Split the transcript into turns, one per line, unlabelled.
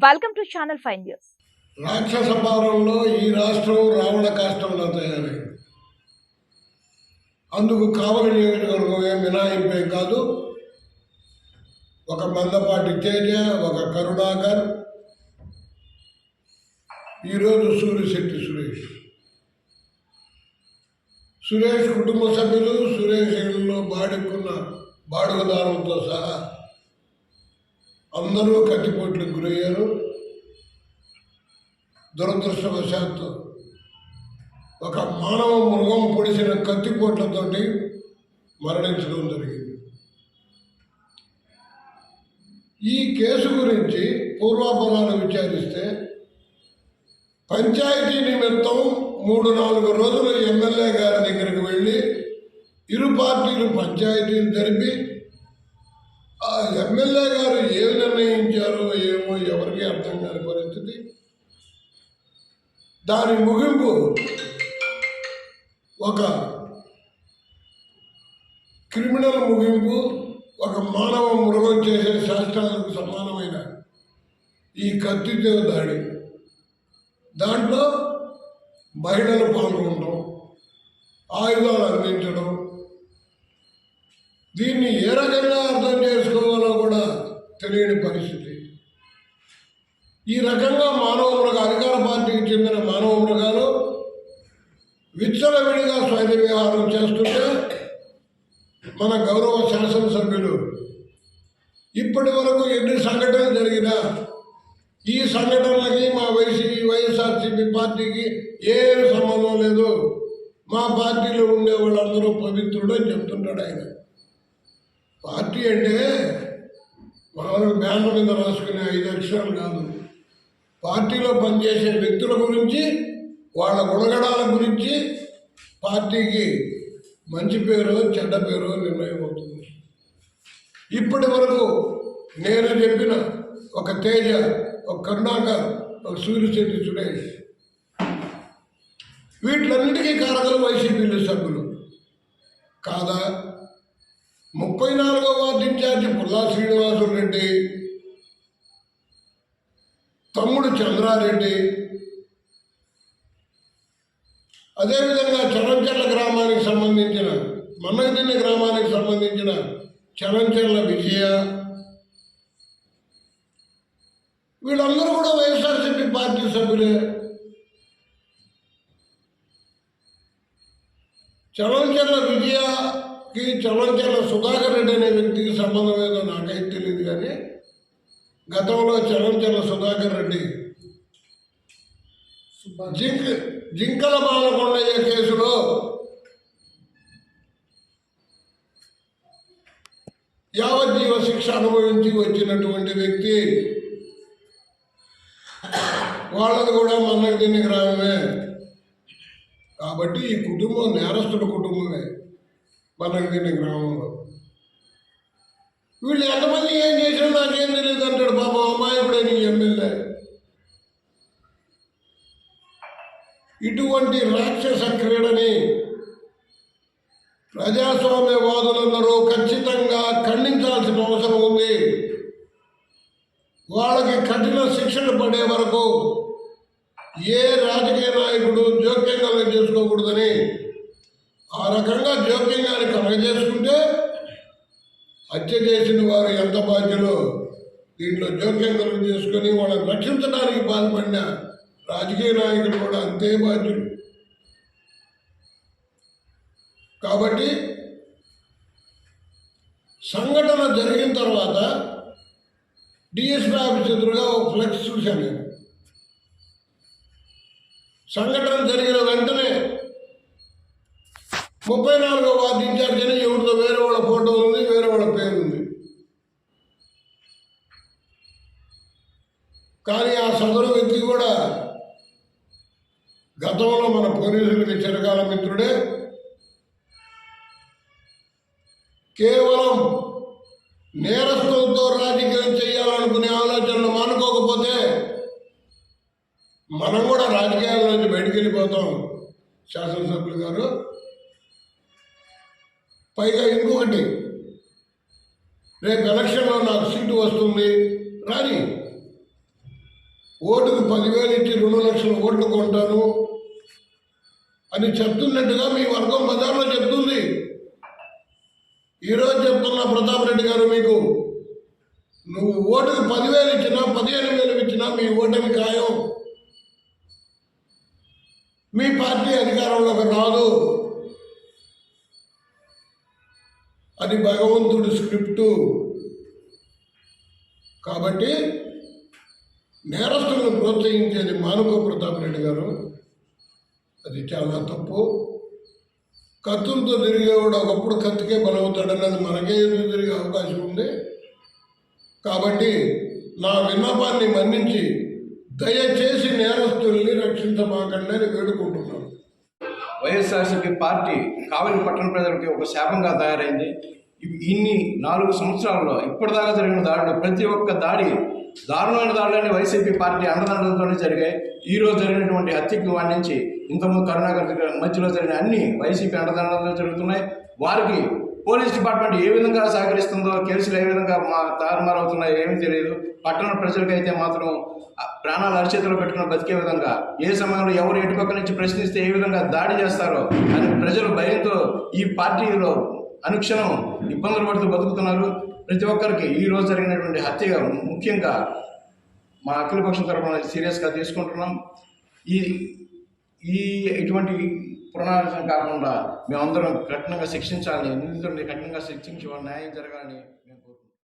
Welcome to channel five news
రాక్షస పాలనలో ఈ రాష్ట్రం రావణ కాష్టంలో తయారైంది. అందుకు కావలి నియోజకవర్గమే మినాయింపే కాదు ఒక మందపాటి తేజ ఒక కరుణాకర్ ఈరోజు సూర్యశెట్టి సురేష్. సురేష్ కుటుంబ సభ్యులు సురేష్ ఇళ్ళలో బాడుకున్న బాడుగదారులతో సహా అందరూ కత్తిపోట్లకు గురయ్యారు. దురదృష్టవశాత్తు ఒక మానవ మృగం పొడిచిన కత్తిపోట్లతోటి మరణించడం జరిగింది. ఈ కేసు గురించి పూర్వాపరాలు విచారిస్తే పంచాయతీ నిమిత్తం మూడు నాలుగు రోజులు ఎమ్మెల్యే గారి దగ్గరికి వెళ్ళి ఇరు పార్టీలు పంచాయతీలు జరిపి ఆ ఎమ్మెల్యే గారు ఏం నిర్ణయించారో ఏమో ఎవరికి అర్థం కాని పరిస్థితి. దాని ముగింపు ఒక క్రిమినల్ ముగింపు ఒక మానవ మృగం చేసే శాస్త్రాలకు సమానమైన ఈ కత్తితో దాడి. దాంట్లో మహిళలు పాల్గొనడం ఆయుధాలు అందించడం దీన్ని ఏ రకంగా అర్థం చేసుకోవాలో కూడా తెలియని పరిస్థితి. ఈ రకంగా మానవ మృగ అధికార పార్టీకి చెందిన మానవ మృగాలు విచ్చలవిడిగా స్వైర వ్యవహారం చేస్తుంటే మన గౌరవ శాసనసభ్యులు ఇప్పటి వరకు ఎన్ని సంఘటనలు జరిగినా ఈ సంఘటనలకి మా వైసీపీ వైఎస్ఆర్సీపీ పార్టీకి ఏం సంబంధం లేదు. మా పార్టీలో ఉండే వాళ్ళందరూ పవిత్రుడు అని చెప్తుంటాడు ఆయన. పార్టీ అంటే మామూలుగా బ్యానర్ మీద రాసుకునే ఐదు అక్షరాలు కాదు. పార్టీలో పనిచేసే వ్యక్తుల గురించి వాళ్ళ గుణగణాల గురించి పార్టీకి మంచి పేరు చెడ్డ పేరు నిర్ణయం అవుతుంది ఇప్పటి వరకు నేను చెప్పిన ఒక తేజ ఒక కరుణాకర్ ఒక సూర్యశెట్టి సురేష్. వీటిలన్నిటికీ కారకులు వైసీపీలు సభ్యులు. కాదా? ముప్పై నాలుగో వార్డు ఇన్ఛార్జి పుల్లా శ్రీనివాసులు రెడ్డి తమ్ముడు చంద్రారెడ్డి అదేవిధంగా చరంచెర్ల గ్రామానికి సంబంధించిన మన్నగదిన్నె గ్రామానికి సంబంధించిన చరంచెర్ల విజయ వీళ్ళందరూ కూడా వైఎస్ఆర్సీపీ పార్టీ సభ్యులే. విజయ ఈ చలంచల సుధాకర్ రెడ్డి అనే వ్యక్తికి సంబంధం ఏదో నాకైతే తెలియదు కానీ గతంలో చలంచల సుధాకర్ రెడ్డి జింక్ జింకల బాలకొండయ్య కేసులో యావజ్జీవ శిక్ష అనుభవించి వచ్చినటువంటి వ్యక్తి వాళ్ళది కూడా మన్నకు తిని గ్రామమే. కాబట్టి ఈ కుటుంబం నేరస్తుల కుటుంబమే. మన్నకు గ్రామంలో. వీళ్ళు ఎంతమంది ఏం చేసినా నాకేం తెలియదు అంటాడు బాబా. అమాయకుడే నీ ఎమ్మెల్యే. ఇటువంటి రాక్షస క్రీడని ప్రజాస్వామ్యవాదులందరూ ఖచ్చితంగా ఖండించాల్సిన అవసరం ఉంది. వాళ్ళకి కఠిన శిక్షలు పడే వరకు ఏ రాజకీయ నాయకుడు జోక్యం కలుగ చేసుకోకూడదని ఆ రకంగా జోక్యంగాని కలగజేసుకుంటే హత్య చేసిన వారు ఎంత బాధ్యులు? దీంట్లో జోక్యం కలుగు చేసుకొని వాళ్ళని రక్షించడానికి బాధపడిన రాజకీయ నాయకులు కూడా అంతే బాధ్యులు. కాబట్టి సంఘటన జరిగిన తర్వాత డిఎస్పీ ఆఫీస్ ఎదురుగా ఒక ఫ్లెక్స్ చూశాను సంఘటన జరిగిన వెంటనే ముప్పై నాలుగో వార్డు ఇన్ఛార్జ్ అని ఎవరితో వేరే వాళ్ళ ఫోటో ఉంది వేరే వాళ్ళ పేరు ఉంది కానీ ఆ సదరు వ్యక్తి కూడా గతంలో మన పోలీసులకి చిరకాల మిత్రుడే. కేవలం నేరస్తులతో రాజకీయం చేయాలనుకునే ఆలోచనలు మానుకోకపోతే మనం కూడా రాజకీయాల నుంచి బయటికి వెళ్ళిపోతాం శాసనసభ్యులు గారు. పైగా ఇంకొకటి రేపు ఎలక్షన్లో నాకు సీటు వస్తుంది. రాని ఓటుకు పదివేలు ఇచ్చి రెండు లక్షల ఓట్లు కొంటాను అని చెప్తున్నట్టుగా మీ వర్గం బజార్లో చెప్తుంది. ఈరోజు చెప్తున్నా ప్రతాప్ రెడ్డి గారు మీకు నువ్వు ఓటుకు పదివేలు ఇచ్చినా పదిహేను వేలు ఇచ్చినా మీ ఓటమి ఖాయం. మీ పార్టీ అధికారంలోకి రాదు. అది భగవంతుడి స్క్రిప్టు. కాబట్టి నేరస్తులను ప్రోత్సహించేది మానుకో ప్రతాప్ రెడ్డి గారు. అది చాలా తప్పు. కత్తులతో తిరిగేవాడు ఒకప్పుడు కత్తికే బలవుతాడన్నది మనకే ఎదురు తిరిగే అవకాశం ఉంది? కాబట్టి నా విన్నపాన్ని మన్నించి దయచేసి నేరస్తుల్ని రక్షించమాకండి అని వేడుకుంటున్నాను.
వైఎస్ఆర్సీపీ పార్టీ కావలి పట్టణ ప్రజలకి ఒక శాపంగా తయారైంది. ఇన్ని నాలుగు సంవత్సరాల్లో ఇప్పటిదాకా జరిగిన దాడులు ప్రతి ఒక్క దాడి దారుణమైన దాడులన్నీ వైసీపీ పార్టీ అండదండలతోనే జరిగాయి. ఈ రోజు జరిగినటువంటి హత్యకి వాడి నుంచి ఇంతకుముందు కరుణాకర్ మధ్యలో జరిగిన అన్ని వైసీపీ అండదండలతో జరుగుతున్నాయి. వారికి పోలీస్ డిపార్ట్మెంట్ ఏ విధంగా సహకరిస్తుందో కేసులు ఏ విధంగా మా తారుమారవుతున్నాయో ఏమీ తెలియదు. పట్టణ ప్రజలకైతే మాత్రం ప్రాణాలు అరిచేతిలో పెట్టుకుని బతికే విధంగా ఏ సమయంలో ఎవరు ఎటుపక్క నుంచి ప్రశ్నిస్తే ఏ విధంగా దాడి చేస్తారో అని ప్రజలు భయంతో ఈ పార్టీలో అనుక్షణం ఇబ్బందులు పడుతూ బతుకుతున్నారు. ప్రతి ఒక్కరికి ఈ రోజు జరిగినటువంటి హత్య ముఖ్యంగా మా అఖిలపక్షం తరఫున సీరియస్గా తీసుకుంటున్నాం. ఈ ఈ ఇటువంటి పునరాలోచన కాకుండా మేమందరం కఠినంగా శిక్షించాలని నిందితుడిని కఠినంగా శిక్షించి న్యాయం జరగాలని